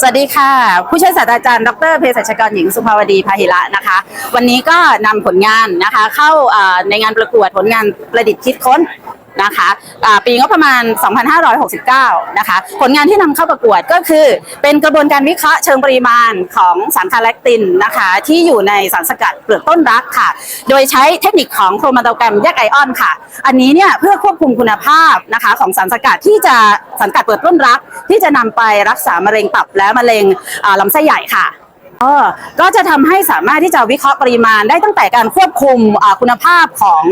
สวัสดีค่ะ ผู้ช่วยศาสตราจารย์ดรเภสัชกรหญิงสุภาวดีพาหิระนะคะ วันนี้ก็นำผลงานนะคะ เข้าในงานประกวดผลงานประดิษฐ์คิดค้น นะคะปีงบประมาณ 2569 นะคะ ผลงานที่นำเข้าประกวดก็คือเป็นกระบวนการวิเคราะห์เชิงปริมาณของสารคาแลคตินนะคะ ที่อยู่ในสารสกัดเปลือกต้นรักค่ะ โดยใช้เทคนิคของโครมาโตแกรมแยกไอออนค่ะ อันนี้เนี่ยเพื่อควบคุมคุณภาพนะคะของสารสกัดที่จะสารสกัดเปลือกต้นรัก ที่จะนำไปรักษามะเร็งตับและมะเร็งอ่าลำไส้ใหญ่ค่ะ เออก็จะทำให้สามารถที่จะวิเคราะห์ปริมาณได้ตั้งแต่การควบคุมอ่าคุณภาพของ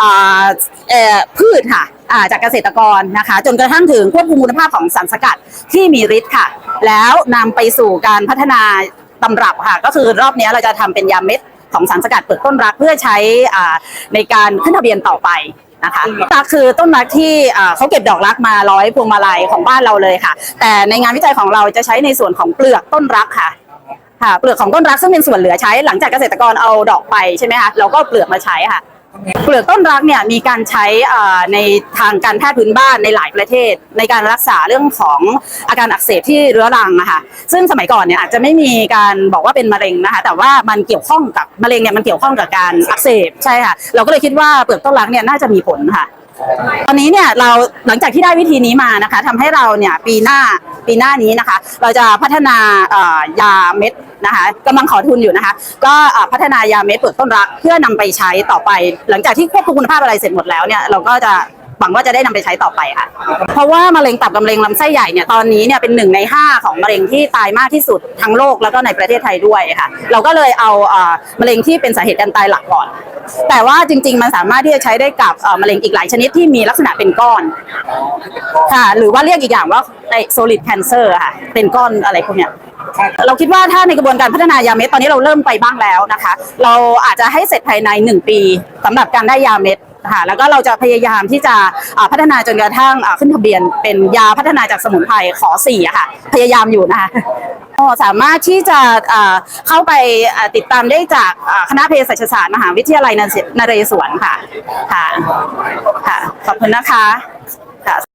อาเอ่อพืชค่ะอ่าจากเกษตรกรนะคะ จนกระทั่งถึงควบคุมคุณภาพของสารสกัดที่มีฤทธิ์ค่ะ แล้วนำไปสู่การพัฒนาตำรับค่ะ ก็คือรอบนี้เราจะทำเป็นยาเม็ดของสารสกัดเปลือกต้นรักเพื่อใช้อ่าในการขึ้นทะเบียนต่อไปนะคะรักคือต้นรักที่อ่าเขาเก็บดอกรักมาร้อยพวงมาลัยของบ้านเราเลยค่ะ แต่ในงานวิจัยของเราจะใช้ในส่วนของเปลือกต้นรักค่ะ ค่ะเปลือกของต้นรักซึ่งเป็นส่วนเหลือใช้ หลังจากเกษตรกรเอาดอกไปใช่ไหมคะเราก็เปลือกมาใช้ค่ะ เปลือกต้นรักเนี่ยมีการใช้ในทางการแพทย์พื้นบ้านในหลายประเทศ ในการรักษาเรื่องของอาการอักเสบที่เรื้อรังนะคะซึ่งสมัยก่อนเนี่ยอาจจะไม่มีการบอกว่าเป็นมะเร็งนะคะแต่ว่ามันเกี่ยวข้องกับมะเร็งเนี่ยมันเกี่ยวข้องกับการอักเสบใช่ค่ะเราก็เลยคิดว่าเปลือกต้นรักเนี่ยน่าจะมีผลค่ะตอนนี้เนี่ยเราหลังจากที่ได้วิธีนี้มานะคะทำให้เราเนี่ยปีหน้าปีหน้านี้นะคะ เราจะพัฒนายาเม็ด นะคะกำลังขอทุนอยู่นะคะ ก็พัฒนายาเม็ดเปิดต้นรักเพื่อนำไปใช้ต่อไป หลังจากที่ควบคุมคุณภาพอะไรเสร็จหมดแล้วเนี่ยเราก็จะ หวังว่าจะได้นำไปใช้ต่อไปค่ะ เพราะว่ามะเร็งตับกับมะเร็งลำไส้ใหญ่เนี่ยตอนนี้เนี่ยเป็นหนึ่งในห้าของมะเร็งที่ตายมากที่สุดทั้งโลกแล้วก็ในประเทศไทยด้วยค่ะ เราก็เลยเอาเอ่อมะเร็งที่เป็นสาเหตุการตายหลักก่อน แต่ว่าจริง ๆ มันสามารถที่จะใช้ได้กับเอ่อมะเร็งอีกหลายชนิดที่มีลักษณะเป็นก้อนค่ะ หรือว่าเรียกอีกอย่างว่าไอ้ solid cancer อะค่ะ เป็นก้อนอะไรพวกเนี้ยเราคิดว่าถ้าในกระบวนการพัฒนายาเม็ดตอนนี้เราเริ่มไปบ้างแล้วนะคะ เราอาจจะให้เสร็จภายใน 1 ปีสำหรับการได้ยาเม็ด ค่ะแล้วก็เราจะพยายามที่จะพัฒนาจนกระทั่งขึ้นทะเบียน เป็นยาพัฒนาจากสมุนไพรขอสี่ค่ะ พยายามอยู่นะคะสามารถที่จะเข้าไปติดตามได้จากคณะเภสัชศาสตร์มหาวิทยาลัยนเรศวรค่ะค่ะ ค่ะ ขอบคุณนะคะค่ะ